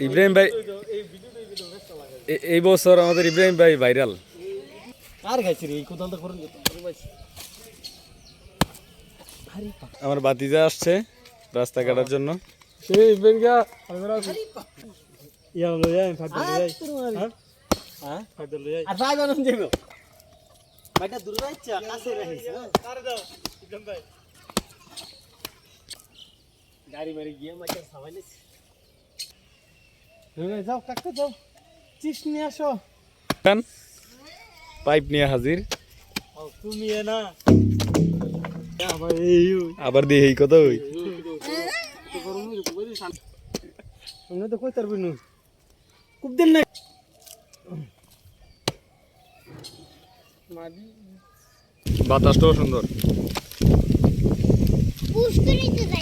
ইব্রাহিম ভাই এই বছর আমাদের ইব্রাহিম ভাই ভাইরাল। কার খাইছি রে? এই কোদালটা করুন আমার বাতিজা আসছে রাস্তা কাটার জন্য। সেই বেঙ্গা আমরা ইয়া লই যাই ফাটল লই যাই হ্যাঁ? হ্যাঁ? ফাটল লই যাই আর ভাই বানন যাইব ভাইটা দূর যাইছে কাছে রহিছে কারে দাও ইকদম ভাই। গাড়ি মারি গিয়ে মাইটা সাবাইলিস তুমি যাও কাকা যাও। চিস নিয়ে আসো। পাইপ নিয়ে হাজির। তুমি না। আবার দিয়ে এই কথা ওই। আমরা তো কই তারবি নু? খুব দিন নাই বাতাসটাও সুন্দর। পুষ্করিতে গা